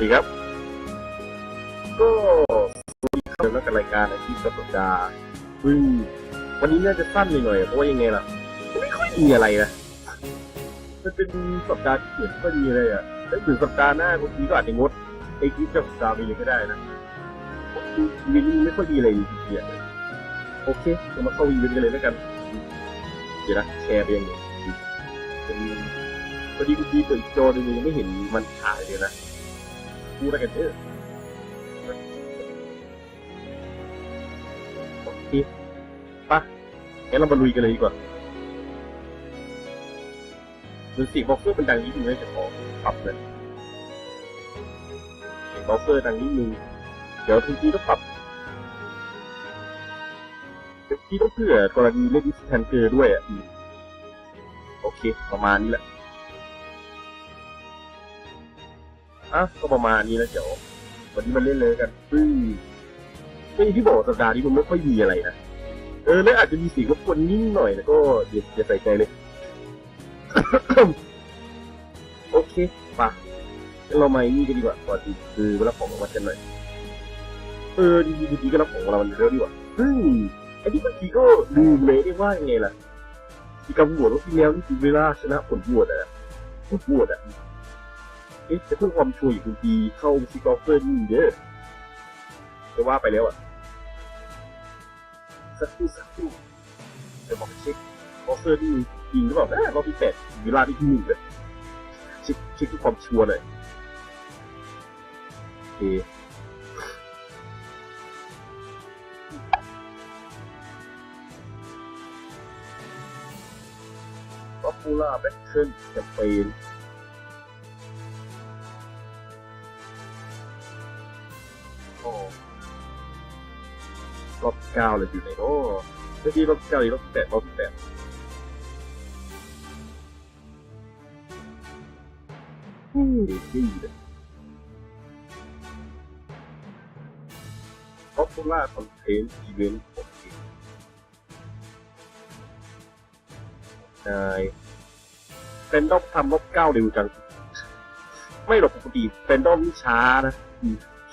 วัสดีครับ ก็สวัสดีครับแล้วกับรายการอาชีพสัปดาห์ซึ่งวันนี้น่าจะสั้นหน่อยเพราะว่ายังไงล่ะ ไม่ค่อยมีอะไรนะมันเป็นสัปดาห์ที่ไม่ค่อยมีอะไรอะแล้วถึงสัปดาห์หน้าบางทีก็อาจจะงดไอ้คลิปจะสัปดาห์ไปเลยก็ได้นะชีวิตนี้ไม่ค่อยมีอะไรจริงๆโอเคเรามาเข้าอีเวนต์กันเลยแล้วกันเดี๋ยวนะแชร์ไปยังไงเป็นพอดีกูดีเปิดอีกจอหนึงยังไม่เห็นมันถ่ายเลยนะ พูดอะไรกันเถอะโอเคปะงั้นเรามาลุยกันเลยดีกว่าดูสิบ็อกเซอร์เป็นดังนิดนึงเลยจะขอปรับเลยสียงบ็อกเซอร์ดังนิดนึงเดี๋ยวทุกทีต้องปรับทุกทีต้องเพื่อกรณีเล่นดิสแทนเกอร์ด้วยอะโอเค ประมาณนี้แหละ อะก็ประมาณนี้แล้วเดี๋ยววันนี้มันเล่นเลยกันซึ่งก็อย่งที่บอกสัปดาห์นี้มันไม่ค่อยมีอะไรนะเออแล้วอาจจะมีสีรบกวนนิดหน่อยนะก็เดี๋ยวอย่าใส่ใจเลย โอเคป่ะเรามานี่กันดีกว่าก่อนที่คือรับของรางวัลกันหน่อยเออดีดีดีก็รับของรางวัลเร็วดีกว่าซึ่งไอ้ที่เมื่อกี้ก็ลืมเลยได้ว่ายังไงล่ะที่กำบวชว่าที่แล้วนี่คือเวลาชนะผลบวชอะผลบวชอะ อ๊ะจะเพิ่มความชัวร์อยู่คุณปีเข้าซิกอลเฟอร์นี่เด้อจะว่าไปแล้วอะสักครู่สักครู่เดี๋ยวบอกเช็คกอลเฟอร์นี่จริงหรือเปล่านะรอบที่แปดเวลาที่ที่หนึ่งเลยเช็คเช็คที่ความชัวร์หน่อยโอเคป๊อปปูล่าแบทเทิลแคมเปญ เก้าเลยอยู่ในโอ้เมื่อกี้รอบเก้าอีกรอบแปดรอบแปดอืมดีเลยป๊อปูล่าคอนเทนต์อีเวนต์โอเคนายเป็นดอมทำรอบเก้าเร็วจัง ไม่หรอกปกติเป็นดอมช้านะ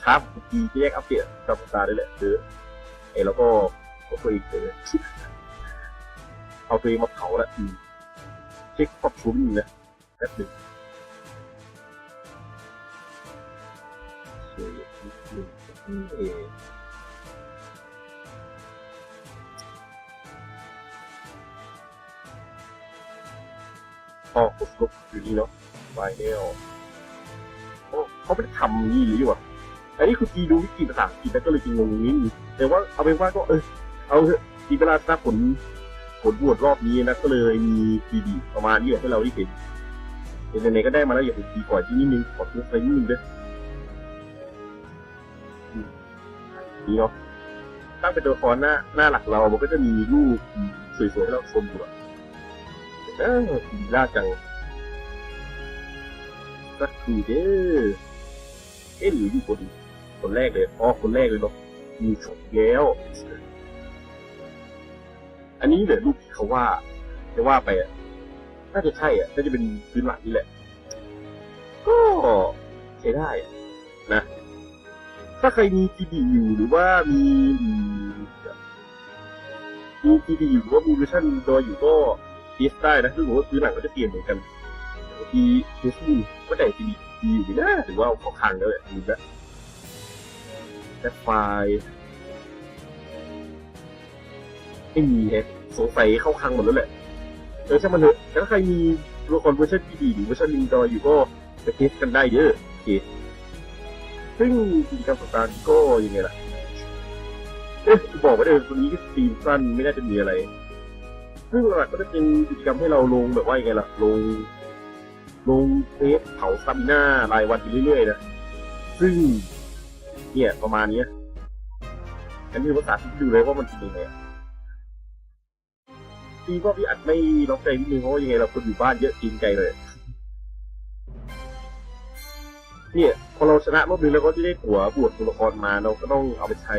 ช้าปกติจะแยกอัปเดตกับตาได้แหละคืออ ล้วก็ก็ตัวเองเลยเอาตัวเองมาเผาล้วอืมเช็คความชุ่มนะแป๊บหนึ่งโอเคนิดหนึ่งเอออ๋อกดลบอยู่นี่เนาะไฟเนลโอ้เขาไม่ได้ทำนี่หรือวะ อันนี้คือจีดูวิกิภาษาอังกฤษแล้วก็เลยจะงงนิดนึงแต่ว่าเอาเป็นว่าก็เออเอาเถอะทีเวลาทราบผลผลบวชรอบนี้นะก็เลยมีทีดีประมาณนี้ให้เราได้เห็นเห็นไหนก็ได้มาแล้วอย่าไปดีก่อนที่นิดนึงขอทุกไปนิดนึงด้วยอืมนี่เนาะตั้งเป็นตัวละครหน้าหน้าหลักเรา มันก็จะมีรูปสวยๆให้เราชมอยู่อะเออดีน่าจังสักทีเด้อเอ๊ะหรืออยู่คน คนแรกเลยอ๋อคนแรกเลยเนาะมีฉกแล้ว อันนี้เหลือรูปที่เขาว่าจะว่าไปน่าจะใช่อะน่าจะเป็นพื้นหลังนี่แหละ ก็ใช้ได้อะนะ ถ้าใครมีทีดีอยู่หรือว่ามีมีทีดีอยู่หรือว่ามีเวอร์ชันดอยอยู่ก็เทสได้นะคือผมว่าพื้นหลังก็จะเปลี่ยนเหมือนกันทีเทสบูก็แต่ทีดีอยู่นะหรือว่าเขาคังแล้วแหละดูนะ แอปไฟล์ไม่มีแฮะสงสัยเข้าคังหมดแล้วแหละเออช่างมันเถอะถ้าใครมีตัวละครเวอร์ชันที่ดีหรือเวอร์ชันลิงดอยอยู่ก็ไปเทสกันได้เด้อโอเคซึ่งกิจกรรมสงกรารก็ยังไงล่ะ เอ๊ะบอกไว้เลยวันนี้ก็สตรีมสั้นไม่น่าจะมีอะไร ซึ่งหลักก็จะเป็นกิจกรรมให้เราลงแบบว่ายังไงล่ะ ลง ลงเทสเผาซัมหน้ารายวันไปเรื่อยๆนะ ซึ่ง เนี่ยประมาณนี้ยอันนี้ภาษาที่ดูเลยว่ามันเป็นยังไงอะพี่ว่าพี่อัดไม่ล็อกใจนิดนึงเพราะว่ายังไงเราคนอยู่บ้านเยอะจริงใจเลย เนี่ยพอเราชนะรอบนึงแล้วก็จะได้หัวบวชตัวละครมาเราก็ต้องเอาไปใช้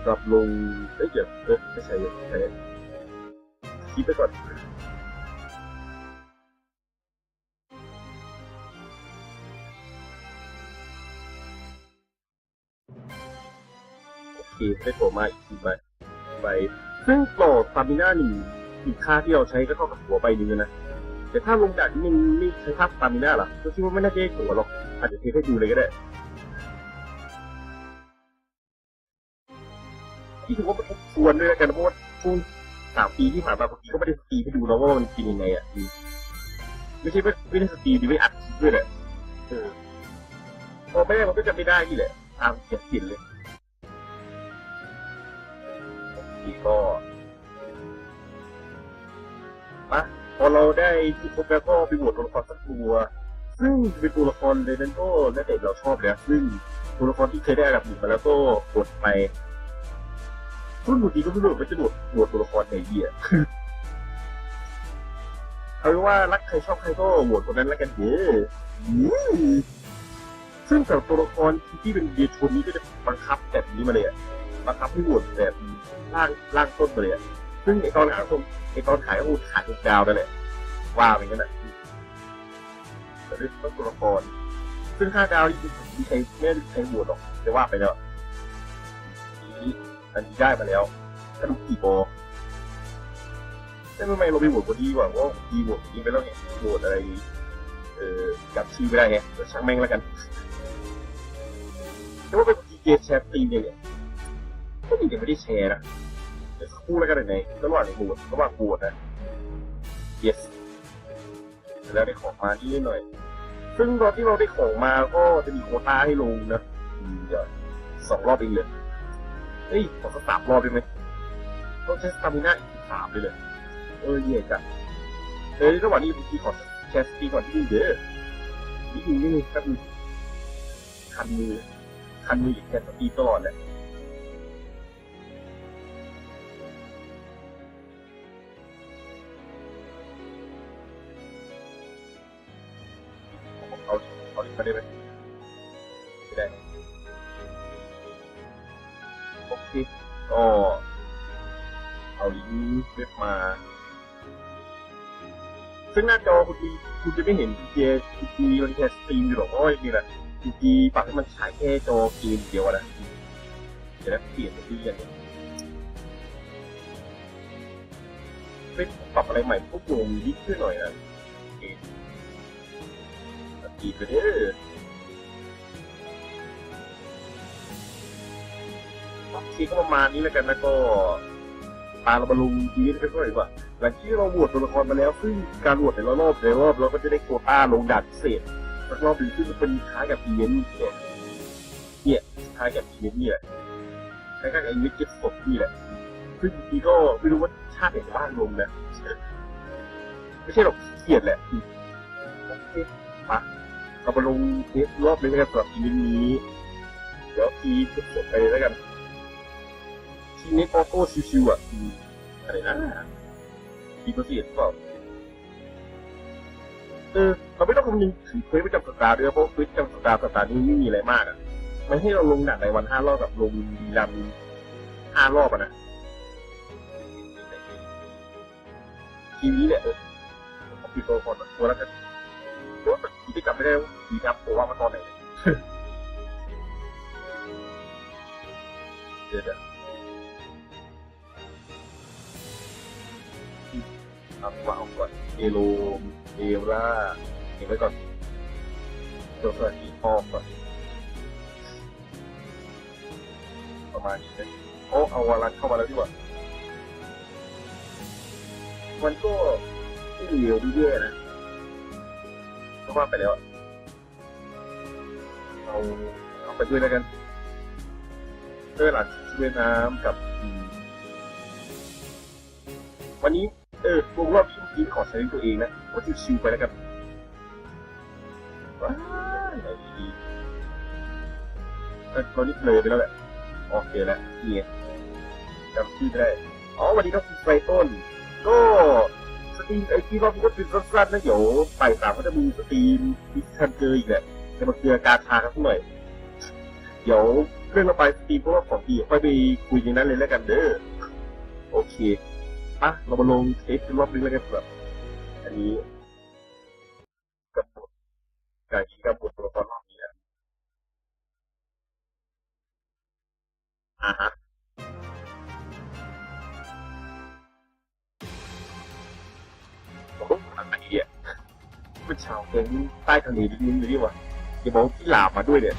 สำหรับลงเอ้ยเดี๋ยวเออไม่ใช่ไม่ใช่คิดไปก่อน คได้โผล่มาอีกทีใบใบซึ่งโปรสตามิน่าหนึ่งอีกค่าที่เราใช้ก็เท่ากับหัวใบหนึงนะแต่ถ้าลงจากนี้มันไม่ใช้ค่าสตามิน่าหรอก็คิดว่าไม่น่าจะได้หัวหรอกอาจจะเทให้ดูเลยก็ได้ที่ถือว่ามันทบทวนด้วยกันเพราะว่าช่วงสามปีที่ผ่านมาบางทีก็ไม่ได้สตรีให้ดูนะว่ามันกินยังไงอะไม่ใช่ว่ไม่ได้สตรีมดีไม่อัดคลิปด้วยแหละพอไม่ได้มันก็จะไม่ได้ที่แหละตามเขียนสินเลย ทีก็มาพอเราได้ที่ครบแล้วก็ไปบวชตัวละครสักตัว ซึ่งเป็นตัวละครเลยนั้นก็แล้วแต่เราชอบแล้ว ซึ่งตัวละครที่เคยได้อันดับหนึ่งมาแล้วก็บวชไปรุ่นบางทีก็ไม่รู้ว่าจะโดดโดดตัวละครไหนดีอะเอาเป็นว่ารักใครชอบใครก็โหวตคนนั้นแล้วกันเด้ออืมซึ่งสำหรับตัวละครที่เป็นเดียชนนี้ก็จะบังคับแบบนี้มาเลยอะ บังคับให้โหวตแบบล่างล่างต้นมาเลยอะซึ่งไอ้ตอนขายผมไอ้ตอนขายก็ขายทุกดาวนั่นแหละว่าไปงั้นแหละแต่ด้วยตัวละครซึ่งห้าดาวนี่ใครไม่ได้ใครโหวตหรอกจะว่าไปแล้วนี้อันนี้ได้มาแล้วกระดูกกี่โบแต่ทำไมเราไปโหวตคนดีกว่าว่าดีโหวตคนนี้ไปแล้วไงโหวตอะไรเอ่อจำชื่อไม่ได้ไงเดี๋ยวช่างแม่งแล้วกันแต่ว่าเป็นดีเจแชร์ตีมเนี่ย ก็ยังไม่ได้แชร์นะเดี๋ยวสักครู่แล้วกันไหนระหว่างในโหวตระหว่างโหวตนะ yes แล้วได้ของมานี่หน่อย ซึ่งตอนที่เราได้ของมาก็จะมีโคต้าให้ลงนะเดี๋ยวสองรอบเองเลยเฮ้ยขอสักสามรอบได้ไหมต้องใช้สตามิน่าอีกสามเลยเลยเออเย่จังเอ้ยระหว่างนี้พี่ขอแชร์สตีก่อนที่เด้อนี่ดูนี่ครับคันมือคันมืออีกแชร์สตีตลอดแหละ ซึ่งหน้าจอคุณดีคุณจะไม่เห็นเจคุณดีมันแค่สตรีมอยู่หรอกเพราะว่าจริงๆแหละคุณดีปรับให้มันฉายแค่จอเกมเดียวอะนะเดี๋ยวนะเปลี่ยนดีอย่างนี้เป็นปรับอะไรใหม่พวกโยมยิ่งขึ้นหน่อยนะอเคดีไปเด้อโอเคก็ประมาณนี้แล้วกันนะก็ปาเรามาลงทีนี้กันก่อนดีกว่า หลังที่เราโหวตตัวละครมาแล้ว ซึ่งการโหวตในรอบในรอบเราก็จะได้โควต้าลงด่านพิเศษสักรอบหนึ่งซึ่งมันเป็นคล้ายกับอีเวนต์เนี่ยเนี่ยคล้ายกับอีเวนต์นี่แหละคล้ายกับอีเวนต์เก็บศพนี่แหละซึ่งบางทีก็ไม่รู้ว่าชาติไหนบ้างลงนะไม่ใช่หรอกเกียดแหละโอเคมาเรามาลงเทสรอบนึงแล้วกันสำหรับอีเวนต์นี้เดี๋ยวทีเก็บศพไปแล้วกันทีนี้โกโก้ชิวๆอะอะไรนะ ดีกว่าสิหรือเปล่าเออเราไม่ต้องคำนึงถึงเควสประจำสัปดาห์ด้วยเพราะเควสประจำสัปดาห์สัปดาห์นี้ไม่มีอะไรมากอะมันให้เราลงหนักในวันห้ารอบกับลงรันห้ารอบอะนะทีนี้เนี่ยเออผมปิดตัวก่อนตัวแล้วกันตัวทีที่กลับไม่ได้ดีครับผมว่ามาตอนไหนเดี๋ยว เดี๋ยวาวางก่อนเอโลเอล่าเก็บไว้ก่อนตัวสวัสดีพ่อก่อนประมาณนี้นะโอ้เอาวารันเข้ามาแล้วดีกว่ามันก็ไม่เหลียวเรื่อยๆนะเพราะว่าไปแล้วเอาเอาไปด้วยแล้วกันเพื่อหลังช่วยน้ำกับอืมวันนี้ เออวงรอบที่เมื่อกี้ขอใช้ตัวเองนะว่าชิวๆไปแล้วกันว้ายไอ้ดีเออตอนนี้เลยไปแล้วแหละโอเคแล้วนี่ไงจำชื่อไม่ได้อ๋อวันนี้ก็คือไฟต้น ก็สตรีมไอที่รอบนี้ก็เป็นสั้นๆนะเดี๋ยวไปสามก็จะมีสตรีมมีทันเจออีกแหละจะมาเกลือการทากันสักหน่อย เดี๋ยวเรื่องเราไปสตรีมเพราะว่าของดีค่อยไปคุยอย่างนั้นเลยแล้วกันเด้อโอเค อะเรามาลงเทปรอบนี้แล้วกันแบบอันนี้กับบทการกับบทตัวละครรอบนี้นะอะฮะโอ้โหอะไรเนี่ยเป็นชาวเมืงใต้ทะเลดิ้นๆเลยนี่ว่าอย่าบอกที่หลาบมาด้วยเนี่ย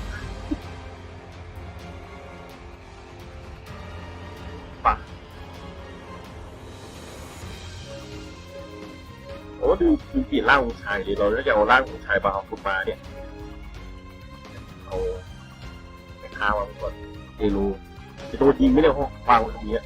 ปะ ดูดูเปลี่ร่างของชายเลยเราจะเอาร่างของชายบาเอาคุณมาเนี่ยเอาไปฆ่าวางก่อนเอรูจะโดนยิงไม่ได้เพราะวางไว้ตรงเนี้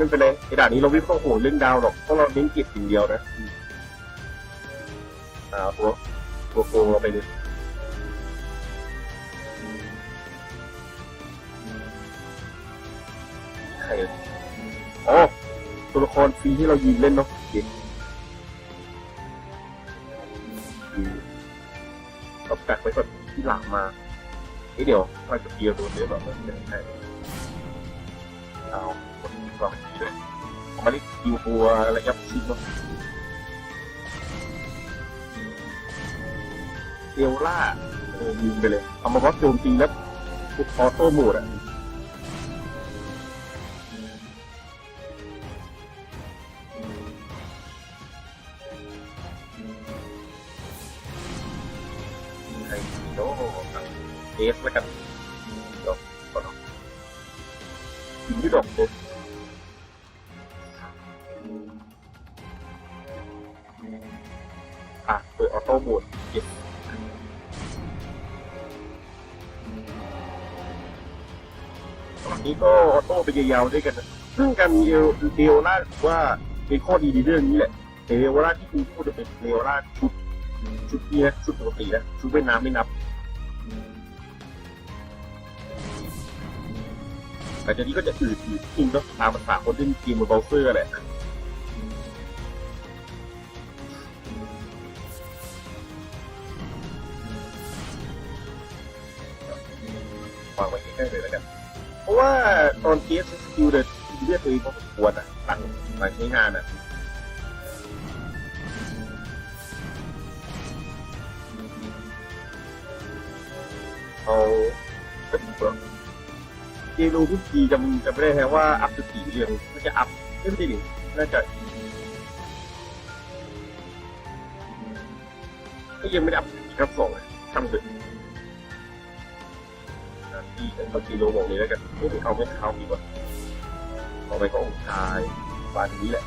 ไม่เป็นไรไอ้ด่านนี้เราไม่ต้องห่วงเรื่องดาวหรอกเพราะเราเน้นเก็บอย่างเดียวนะอ่าตัวตัวโกงเราไปเลยใครอ๋อตัวละครฟรีที่เรายิงเล่นเนาะเด็กเราแปะไว้ก่อนที่หลังมาเอ้ยเดี๋ยวเราจะเดียวโดนเดี๋ยวแบบไม่ใช่เอา กว่างทีเลยเอามาเล่นคิวตัวระยับชิดเนาะเอลล่าโอ้ยิงไปเลยเอามาวัดโจมตีแล้วออโต้โหมดอะ นี้ก็ออโต้ไปยาวๆด้วยกัน ซึ่งการมีเอลเอลล่าว่าเป็นข้อดีในเรื่องนี้แหละแต่เอลล่าที่คุณพูดจะเป็นเอลล่าชุดชุดนี้นะชุดปกตินะชุดว่ายน้ำไม่นับแต่ทีนี้ก็จะอืดอืดจริงเนาะตามภาษาคนเล่นเกมบนเบราว์เซอร์แหละ อนเกสสกิลเดเรียกตัวเองพอสมควรอะตั้งมาใช้งานอะเอาก็ถูกแล้วเจรูทุกทีจำจำไม่ได้แฮะว่าอัพสกี่เรื่องมันจะอัพไม่ใช่ดิน่าจะก็ยังไม่ได้อัพครับสองทำเสร็จ ที่บางทีโลบอกเลยแล้วกันไม่เอาไม่เข้าดีกว่าเอาไปก็องค์ชายบานนี้แหละ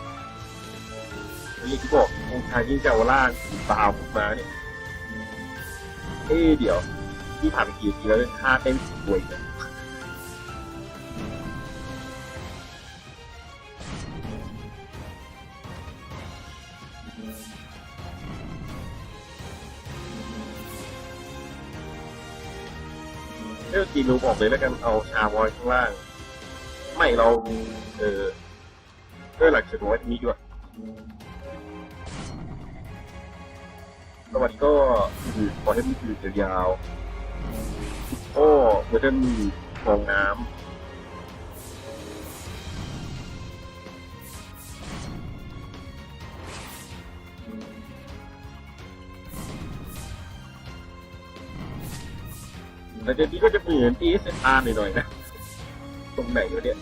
นี่ที่บอกองค์ชายยิ่งเจ้าล่างตามมาเนี่ยเอ๊เดี๋ยวที่ผ่านกี่ทีแล้วท่าเต้นสวยเนี่ย งจีนูบอกเลยแล้วกันเอาชาวอยข้างล่าง ไม่เราเออด้วยหลักเฉลี่ยไว้ที่นี้ด้วยสวัสดีก็คือขอให้มีคือยาวๆโอ้เวอร์ชันฟองน้ำ แต่เดี๋ยวนี้ก็จะเหมือน DSLR หน่อยๆนะ ตรงไหนวะเนี่ย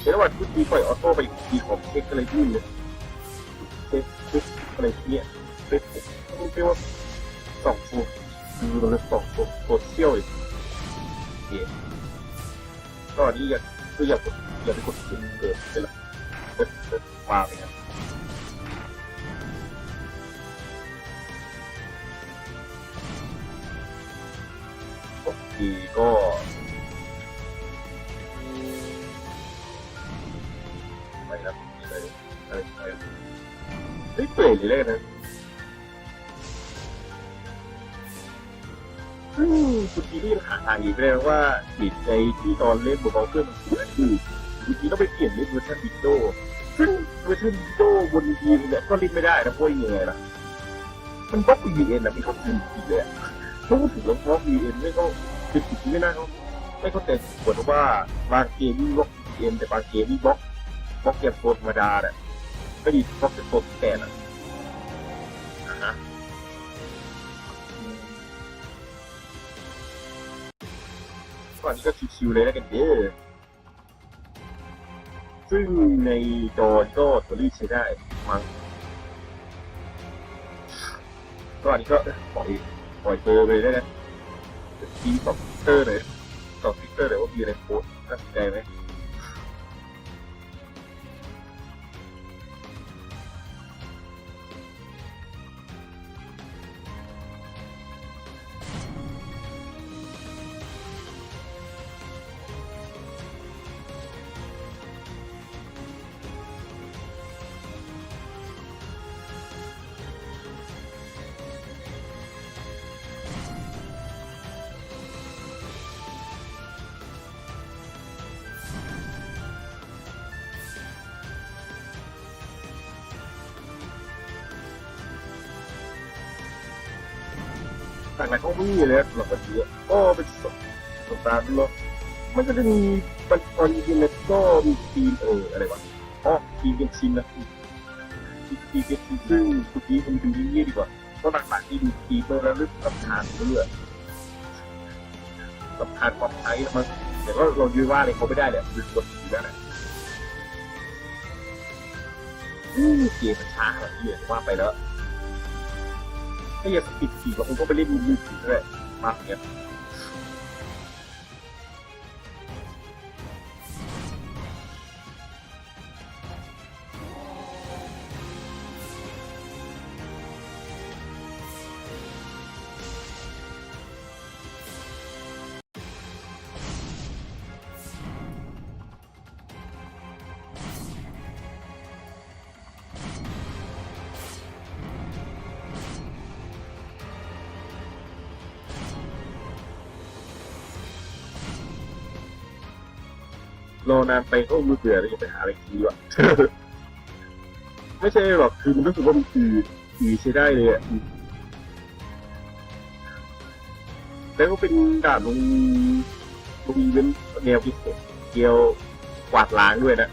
เดี๋ยวระหว่างที่ทีปล่อยออโต้ไปอีของเช็คอะไรยื่นเลยเช็คเช็คอะไรเนี่ยเช็คไม่ใช่ว่าสองตัวคือเราเลยสองตัวตัวเที่ยวอีกโอเคก็อันนี้อย่าคืออยากอย่าไปกดเกิดเกิดเป็นละเกิดเกิดมาไปนะ โอเคก็ไปครับไปไปไปเฮ้ยเปื่ยเลยเลยนะคุณทีนี่หาทางอีกเลยว่าติดใจที่ตอนเล่นบอลเพื่อนมันคือคุณทีต้องไปเปลี่ยนเล่นเวอร์ชันวิดโดซึ่งเวอร์ชันวิดโดบนทีมเนี่ยก็เล่นไม่ได้นะเพราะยังไงล่ะมันบล็อก VPN นะไม่เข้าถึงจริงเลยอะ ถ้าพูดถึงว่าบล็อก VPN ไม่ก็ติดติดไม่น่าเขาไม่เข้าใจส่วนว่าบางเกมยิ่งบล็อกเกมแต่บางเกมนี่บล็อกบล็อกเกมโซนธรรมดาเนี่ยไม่ดีบล็อกเกมโซนแก่นะอ่าฮะก่อนนี้ก็ชิวๆเลยแล้วกันเด้อซึ่งในจอก็ตัวรีใช้ได้มั้งก็อันนี้ก็ปล่อย ปล่อยเจอไปได้นะทีสองทวิกเตอร์เลยสองทวิกเตอร์เลยว่ามีอะไรโพสต์น่าสนใจไหม ต่างๆก็มีเลยสำหลักก็ดีก็เป็นสตาร์ทเนาะมันก็จะมีปันตอนจริงๆแล้วก็มีทีมเอออะไรวะอ๋อทีมเป็นชินนะทีมทีมเป็นชินซึ่งทุกทีมันดูยิ่งดีกว่าเพราะหลักๆที่ดูทีมแล้วลึกกับทานเรื่อยกับทานความใช้มันแต่ก็เรายืนว่าอะไรเขาไม่ได้เลยคือกดทีแล้วนะอืมเกมมันช้าแบบนี้ว่าไปแล้ว ถ้าอยากปิดสีก็คงต้องไปเล่นมือถือด้วยมากเนี่ย รอนานไปก็มือเบื่อแล้วจะไปหาอะไรกินดีว่าไม่ใช่หรอกคือมันรู้สึกว่ามันคือคือใช้ได้เลยอะแล้วก็เป็นด่านลงลงอีเวนต์แนวพิเศษเกี่ยวกวาดล้างด้วยนะ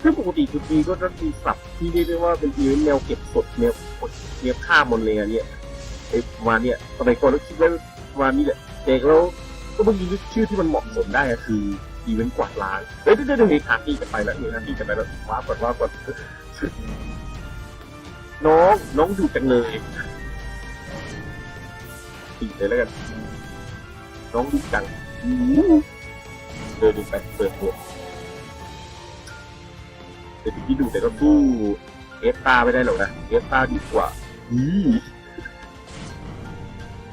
คือปกติทุกทีก็จะมีสับที่เรียกได้ว่าเป็นอีเวนต์แนวเก็บสดแนวกดแนวฆ่ามอนเลยเนี่ยไอ้มาเนี้ยสมัยก่อนเราคิดว่ามานี้แหละแต่แล้วก็เพิ่งนึกชื่อที่มันเหมาะสมได้คือ อีเวนต์กวาดล้างเอ้ยเดี๋ยวเดี๋ยวมีทางที่จะไปแล้วมีทางที่จะไปแล้วว้าก่อนว้าก่อนน้องน้องดูจังเลยตีเลยแล้วกัน น้องดูจังเดินดูไปเปิดตัวเดี๋ยวที่ดูแต่ก็สู้เอสตาไม่ได้หรอกนะเอสตาดีกว่าอือ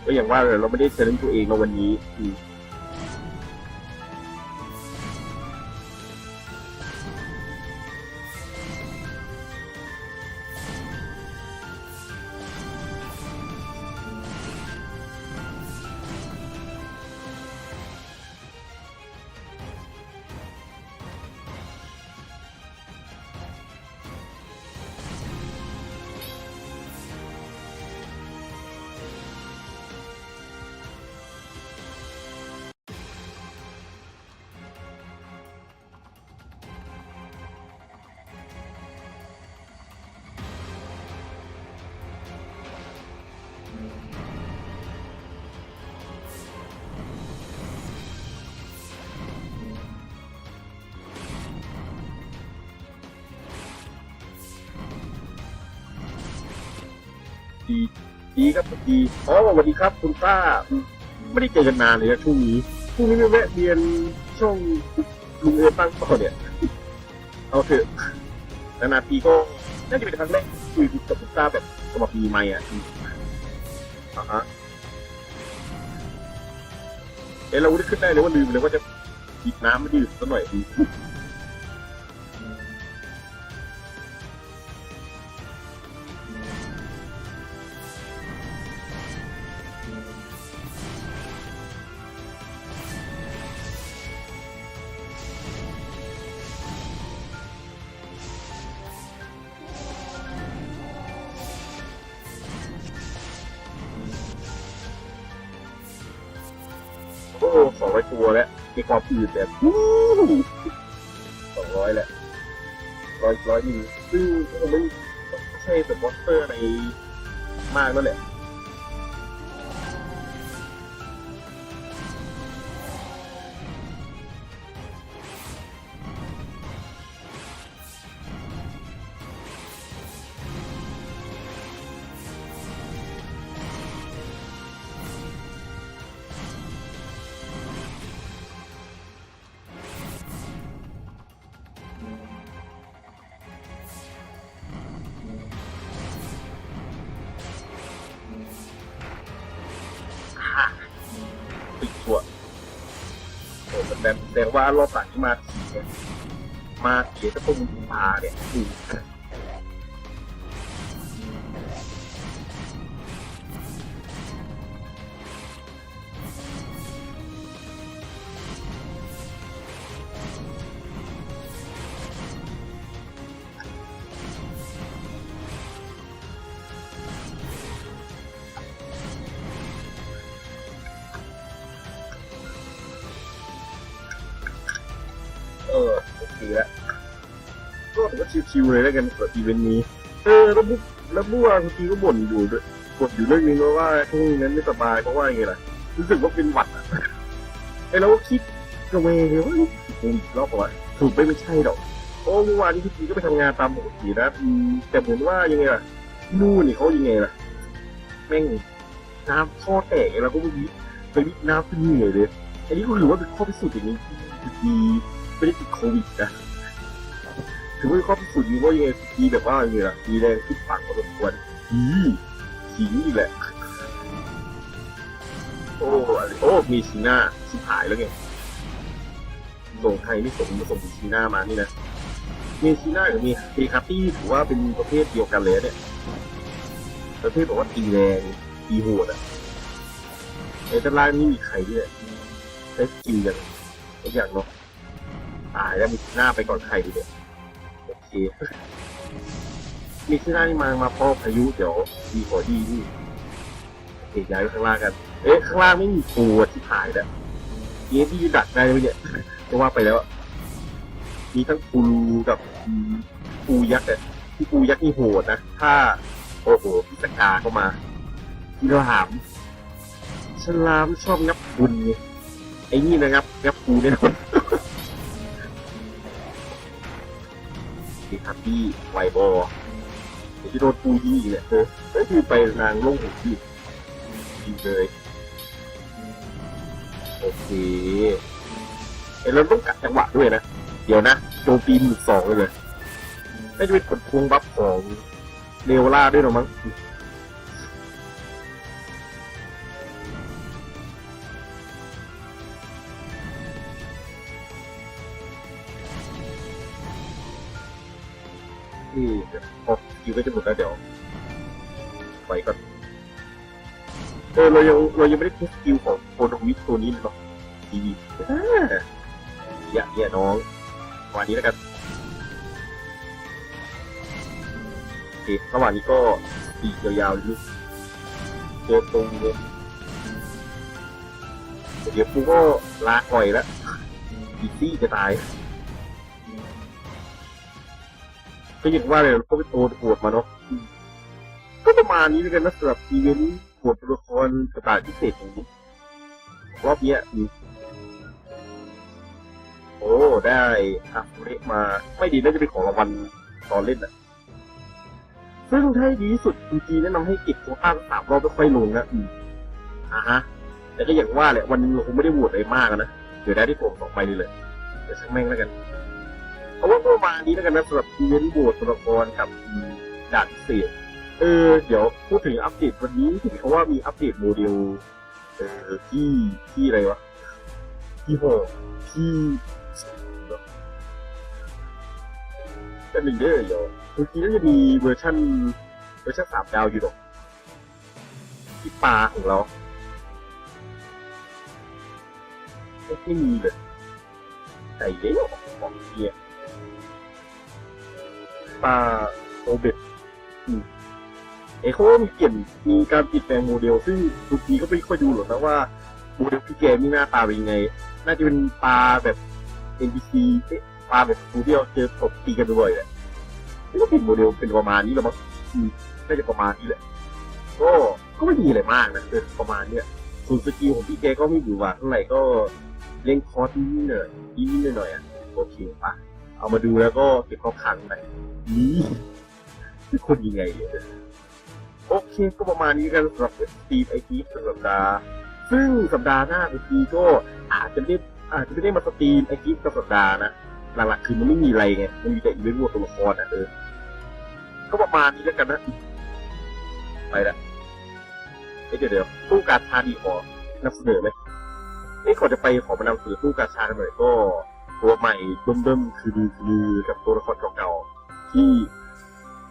ก็อย่างว่าเราไม่ได้เชลเลนตัวเองในวันนี้อื ดีดีครับดีอ๋อสวัสดีครับ คุณป้า ไม่ได้เจอกันนานเลยนะช่วงนี้ช่วงนี้ไม่แวะเรียนช่องลุงเอตั้งต่อเนี่ย เอาเถอะนานๆทีก็น่าจะเป็นครั้งแรกคุยกับคุณป้าแบบสมัครมีไม่อะอืมอ่าฮะเอ้เราได้ขึ้นได้เลยว่าลืมเลยว่าจะหยิบน้ำมาดื่มสักหน่อย ร้อยตัวแล้วมีความอืดแบบสองร้อยแหละร้อยร้อยหนึ่งซึ่งก็คงไม่ใช่แบบมอนสเตอร์อะไรมากนั่นแหละ แต่ว่ารอบหลังมาเขียนมาเขียก็ต้องมีปลาเนี่ยคือ ก็ถือว่าชิวๆเลยแล้วกันสำหรับอีเวนต์นี้ เออแล้วบุ๊แล้วเมื่อวานคุณทีก็บ่นอยู่ด้วยบ่นอยู่เรื่องนึงว่าช่วงนั้นไม่สบายเพราะว่าไงล่ะรู้สึกว่าเป็นหวัดอะไอ้เราก็คิดกระเวงเลยว่าคงรอบว่าถูกไม่ไม่ใช่หรอกโอ้เมื่อวานนี้คุณทีก็ไปทำงานตามปกตินะแต่เหมือนว่ายังไงล่ะนู่นนี่เขายังไงล่ะแม่งน้ำท่อแตกไอ้เราก็ไม่รู้ไปวิดน้ำขึ้นเหนื่อยเลย อันนี้ก็ถือว่าเป็นข้อพิสูจน์อย่างนี้ที่ทีไม่ได้ติดโควิดนะ ถือว่าเป็นข้อพิสูจน์นี้ว่ายังไงทีแบบว่ายังไงล่ะมีแรงขึ้นปากพอสมควรอีขิงอีกแหละ โอ้อะไรโอ้มีชีน่าชิบหายแล้วไงส่งไทยไม่ส่งมาส่งชีน่ามานี่นะมีชีน่ากับมีเฮคาตี้ถือว่าเป็นประเภทเดียวกันเลยนะเนี่ยประเภทบอกว่าตีแรงตีโหดอะในตารางนี่มีใครด้วยได้สกิลอย่างทุกอย่างเนาะตายแล้วมีชีน่าไปก่อนใครดีเนี่ย โอเคมีชีน่านี่มามาพราะพายุเดี๋ยวดีกว่าดีนี่โอเคย้ายไปข้างล่างกัน เอ๊ะข้างล่างไม่มีตัวที่ถ่ายแล้วเอ๊ะที่ดักได้ไหมเนี่ยก็ว่าไปแล้วอะมีทั้งปูรูกับปูยักษ์อะที่ปูยักษ์นี่โหดนะถ้าโอ้โหพิสกาเข้ามาฉลามฉลามชอบงับคุณไงไอ้นี่นะครับงับปูแน่น ดีครับพี่ไวบอที่โดนปูยี่เนี่ยเออก็คือไปนางลงหูที่ดีเลยโอเคเอ้เราต้องกัดจังหวะด้วยนะ เดี๋ยวนะโจมตีหมื่นสองเลยเลยน่าจะเป็นผลพวงบัฟของเดวล่าด้วยหรอมั้ง พอคิวก็จะหมดแล้วเดี๋ยวไปก่อนเออเรายังเรายังไม่ได้เทสสกิลของโคโนวิทตัวนี้เลยหรอกดีอ่าอย่าอย่าน้องวันนี้แล้วกันโอเคระหว่างนี้ก็ตียาวๆอยู่เจอตรงเลยเดี๋ยวกูก็ลาก่อยแล้วอีซี่จะตาย ก็อย่างว่าเลยเราก็ไปโตปวดมาเนาะอืมก็ประมาณนี้แล้วกันนะสำหรับอีเวนต์บทตัวละครกระต่ายพิเศษของรอบเนี้ยอืมโอ้ได้อัพเรกมา ไม่ดีน่าจะเป็นของรางวัลตอนเล่นอะซึ่งถ้าให้ดีที่สุดจริงๆแนะนำให้เก็บโควต้าสามรอบแล้วค่อยลงนะอืมอ่าฮะแต่ก็อย่างว่าแหละวันหนึงเราคงไม่ได้โหวตอะไรมากอะนะเดี๋ยวได้ที่ผมสองไปนี่เลยเดี๋ยวช่างแม่งแล้วกัน เอาว่าประมาณนี้แล้วกันนะสำหรับอีเวนต์โหวตตัวละครกับด่านพิเศษเออเดี๋ยวพูดถึงอัปเดตวันนี้เห็นเขาว่ามีอัปเดตโมเดลเออที่ที่อะไรวะที่หกที่ก็หนึ่งเด้อเดี๋ยวเมื่อกี้น่าจะมีเวอร์ชันเวอร์ชันสามดาวอยู่หรอกที่ปลาของเราไม่มีเลยใส่เยอะของเกีย ปลาโอเบตเอเขาว่ามีเปลี่ยนมีการเปลี่ยนแปลงโมเดล ซึ่งทุกทีก็ไม่ค่อยดูหรอกนะว่าโมเดลพี่แกมีหน้าตาเป็นยังไง น่าจะเป็นปลาแบบ NPC เอ๊ะฟาร์มเป็นสตูดิโอเจอตบตีกันบ่อยๆเลยนี่ก็เป็นโมเดลเป็นประมาณนี้แหละมั้งน่าจะประมาณนี้แหละ ก็ก็ไม่มีอะไรมากนะเป็นประมาณเนี้ยส่วนสกิลของพี่แกก็ไม่อยู่หวาเท่าไหร่ก็เล่นคอร์สนิดหน่อยนิดหน่อยอะโอเคปะ เอามาดูแล้วก็เก็บควาขังไปนี่ที่คนยังไงเนี่ยโอเคก็ประมาณนี้กันสำหรับสตีฟไอทีสัปดาห์ซึ่งสัปดาห์หน้าไอทีก็อาจจะไม่ได้อาจจะไม่ได้มาสตรีมไอทีกับสัปดาห์นะหลักๆคือมันไม่มีอะไรไงมันมีแต่อีเวนต์วัวตัวละครอะเออก็ประมาณนี้แล้วกันนะไปละเอ้เดี๋ยวเดี๋ยวตู้การชาดีขอนำเสนอไหมเอ้ขอจะไปขอมานำเสนอตู้การชาหน่อยก็ ตัวใหม่เบิ่มๆคือดีคือกับตัวละครเก่าๆที่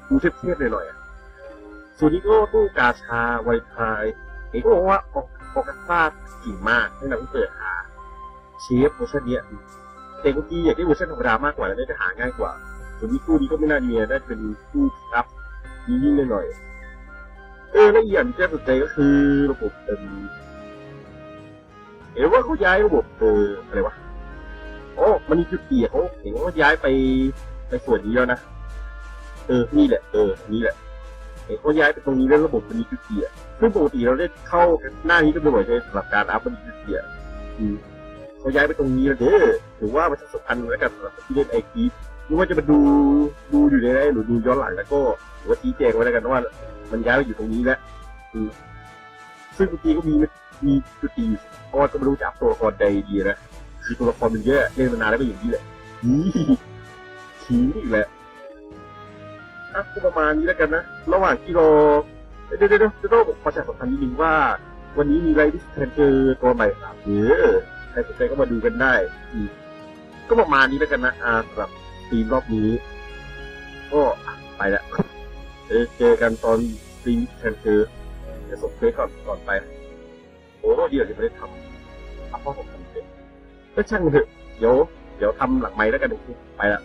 ดูเทพๆหน่อยๆอะส่วนนี้ก็ตู้กาชาไวไทยเอกบอกว่าออกออกกันฟาดกิ่งมากให้เราเปิดหาเชฟเวอร์ชันเนี้ยแต่เมื่อกี้อยากได้เวอร์ชันธรรมดามากกว่าแล้วน่าจะหาง่ายกว่าส่วนนี้ตู้นี้ก็ไม่น่ามีนะน่าจะเป็นตู้ครับยิ่งๆหน่อยๆเออและอีกอย่างที่น่าสนใจก็คือระบบเป็นเห็นว่าเขาย้ายระบบเอออะไรวะ โอ้มันมีจุดเปลี่ยนเขาเห็นว่าย้ายไปไปส่วนนี้แล้วนะ เออ นี่แหละ เออ นี่แหละเห็นเขาย้ายไปตรงนี้แล้วระบบมันมีจุดเปลี่ยนซึ่งปกติเราได้เข้าหน้านี้ก็บ่อยๆใช่สำหรับการอัพมันมีจุดเปลี่ยนอืมเขาย้ายไปตรงนี้แล้วเด้อถือว่ามันสำคัญแล้วกันสำหรับที่เล่นไอคีไม่ว่าจะมาดูดูอยู่ในไลฟ์หรือดูย้อนหลังแล้วก็หรือว่าชี้แจงไว้แล้วกันว่า มันย้ายไปอยู่ตรงนี้แล้วอืมซึ่งบางทีก็มีมีจุดดีเพราะว่าก็ไม่รู้จะอัพตัวละครใดดีนะ คือตัวละครมันเยอะเล่นมานานแล้วก็อย่างนี้แหละนี่ชี้อีกแหละอะก็ประมาณนี้แล้วกันนะ ระหว่างที่รอเดี๋ยวเดี๋ยวเดี๋ยวจะต้องประชาสัมพันธ์นิดนึงว่า วันนี้มีไลฟ์ที่แทนเจอตัวใหม่ครับเออใครสนใจก็มาดูกันได้อืมก็ประมาณนี้แล้วกันนะอาสำหรับทีมรอบนี้ ก็ไปละเจอเจอกันตอนซีนแทนคือจะส่งเฟซก่อนก่อนไป โอ้เดี๋ยวจะไม่ได้ทำทำเพราะผม ก็ช่างเถอะเดี๋ยวเดี๋ยวทำหลังไม้แล้วกันเดี๋ยวไปละ